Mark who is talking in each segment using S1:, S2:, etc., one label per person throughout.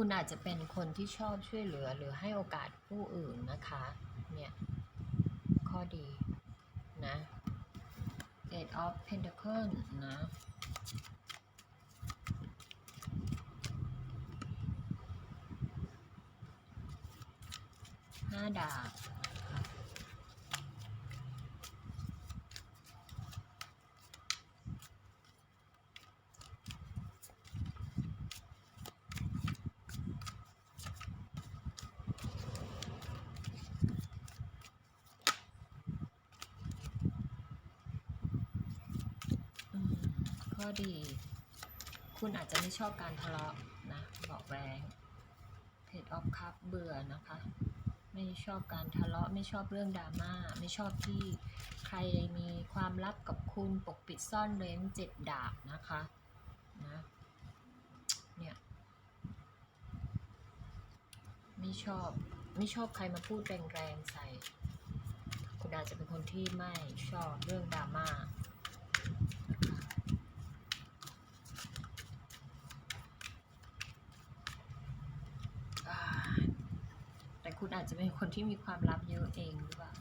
S1: คุณอาจจะเป็นคนที่ชอบช่วยเหลือหรือให้โอกาสผู้อื่นนะคะ เนี่ย ข้อดีนะ Eight of Pentacle นะ ห้าดาบ ข้อดี คุณอาจจะไม่ชอบการทะเลาะนะเบาะแวงเพจออฟคัพเบื่อนะคะ ไม่ชอบการทะเลาะไม่ชอบเรื่องดราม่าไม่ชอบที่ใครมีความลับกับคุณปกปิดซ่อนเร้นเจ็ดดาบนะคะนะเนี่ยไม่ชอบไม่ชอบใครมาพูดแรงๆใส่ คุณอาจจะเป็นคนที่ไม่ชอบเรื่องดราม่านะคะอ่า แต่คุณ อาจจะเป็นคนที่มีความลับเยอะเองหรือเปล่า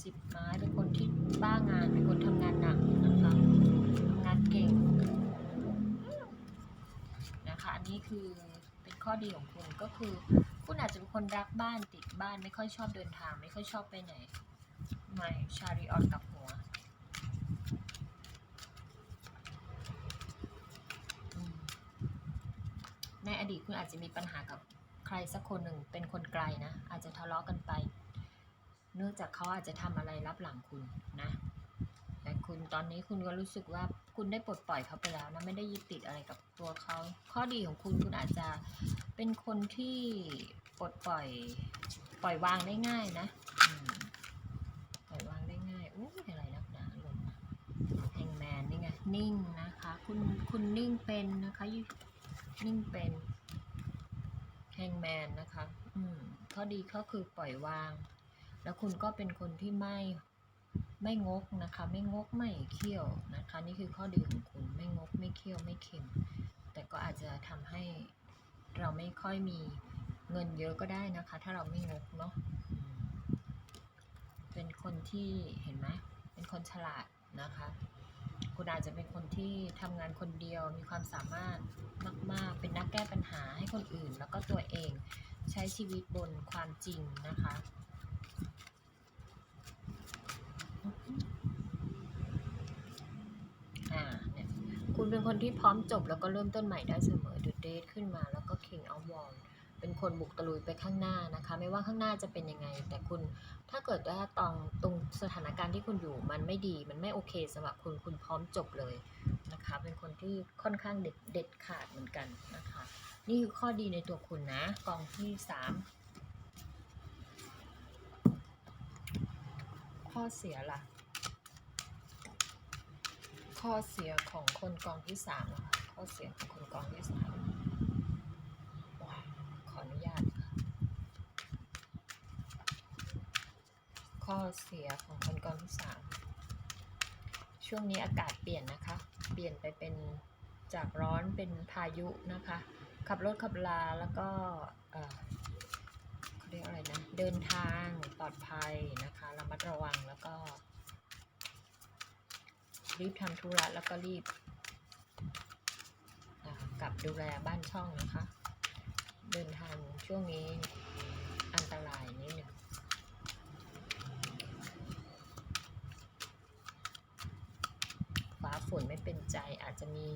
S1: สิบไม้เป็นคนที่บ้างานเป็นคนทำงานหนักนะคะทำงานเก่งนะคะอันนี้คือเป็นข้อดีของคุณก็คือ คุณอาจจะเป็นคนรักบ้านติดบ้านไม่ค่อยชอบเดินทาง ไม่ค่อยชอบไปไหนไม่ชาริออนกับหัวในอดีตคุณอาจจะมีปัญหากับ ใครสักคนหนึ่งเป็นคนไกลนะ อาจจะทะเลาะกันไป เนื่องจากเขาอาจจะทำอะไรรับหลังคุณนะแต่คุณตอนนี้คุณก็รู้สึกว่าคุณได้ปลดปล่อยเขาไปแล้วนะไม่ได้ยึดติดอะไรกับตัวเขาข้อดีของคุณคุณอาจจะเป็นคนที่ปลดปล่อยปล่อยวางได้ง่ายนะปล่อยวางได้ง่ายอู้ยอะไรนักหนาลงแฮงแมนนี่ไงนิ่งนะคะ คุณคุณนิ่งเป็นนะคะนิ่งเป็น แฮงแมนนะคะ อืมข้อดีก็คือปล่อยวาง แล้วคุณก็เป็นคนที่ไม่ไม่งกนะคะ ไม่งกไม่เคี่ยวนะคะ นี่คือข้อดีของคุณไม่งกไม่เคี่ยวไม่เค็ม แต่ก็อาจจะทำให้เราไม่ค่อยมีเงินเยอะก็ได้นะคะ ถ้าเราไม่งกเนาะเป็นคนที่เห็นไหมเป็นคนฉลาดนะคะ คุณอาจจะเป็นคนที่ทำงานคนเดียวมีความสามารถมาก ๆ เป็นนักแก้ปัญหาให้คนอื่น แล้วก็ตัวเองใช้ชีวิตบนความจริงนะคะอ่าเนี่ยคุณเป็นคนที่พร้อมจบแล้วก็เริ่มต้นใหม่ได้เสมอดูเดทขึ้นมาแล้วก็ King of w a n d เป็นคนบุกตะลุยไปข้างหน้านะคะ ไม่ว่าข้างหน้าจะเป็นยังไง แต่คุณถ้าเกิดว่าตรงตรงสถานการณ์ที่คุณอยู่มันไม่ดี มันไม่โอเคสำหรับคุณคุณพร้อมจบเลยนะคะ เป็นคนที่ค่อนข้างเด็ดเด็ดขาดเหมือนกันนะคะ นี่คือข้อดีในตัวคุณนะกองที่สามข้อเสียล่ะ ข้อเสียของคนกองที่สามนะคะข้อเสียของคนกองที่สามว้าวขออนุญาตค่ะ ข้อเสียของคนกองที่สามช่วงนี้อากาศเปลี่ยนนะคะ เปลี่ยนไปเป็นจากร้อนเป็นพายุนะคะ ขับรถขับลาแล้วก็เขาเรียกอะไรนะ เดินทางปลอดภัยนะคะระมัดระวังแล้วก็ รีบทำธุระแล้วก็รีบกลับดูแลบ้านช่องนะคะ เดินทางช่วงนี้อันตรายนิดหนึ่งฟ้าฝนไม่เป็นใจอาจจะมี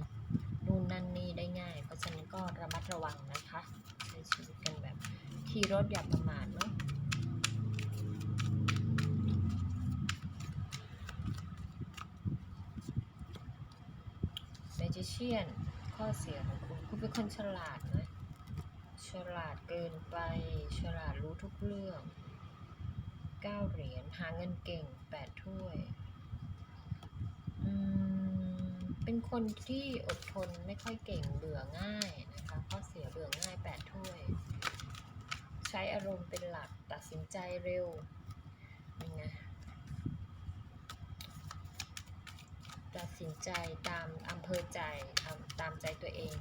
S1: นู่นนั่นนี่ได้ง่าย เพราะฉะนั้นก็ระมัดระวังนะคะใช้ชีวิตกันแบบขี่รถอย่าประมาทเนาะแมจิเชียนข้อเสียของคุณ คุณเป็นคนฉลาดนะ ฉลาดเกินไป ฉลาดรู้ทุกเรื่องเก้าเหรียญ หาเงินเก่งแปดถ้วย อืม เป็นคนที่อดทนไม่ค่อยเก่งเบื่อง่ายนะคะข้อเสียเบื่อง่ายแปดถ้วย ใช้อารมณ์เป็นหลักตัดสินใจเร็วยังไงตัดสินใจตามอำเภอใจตามใจตัวเอง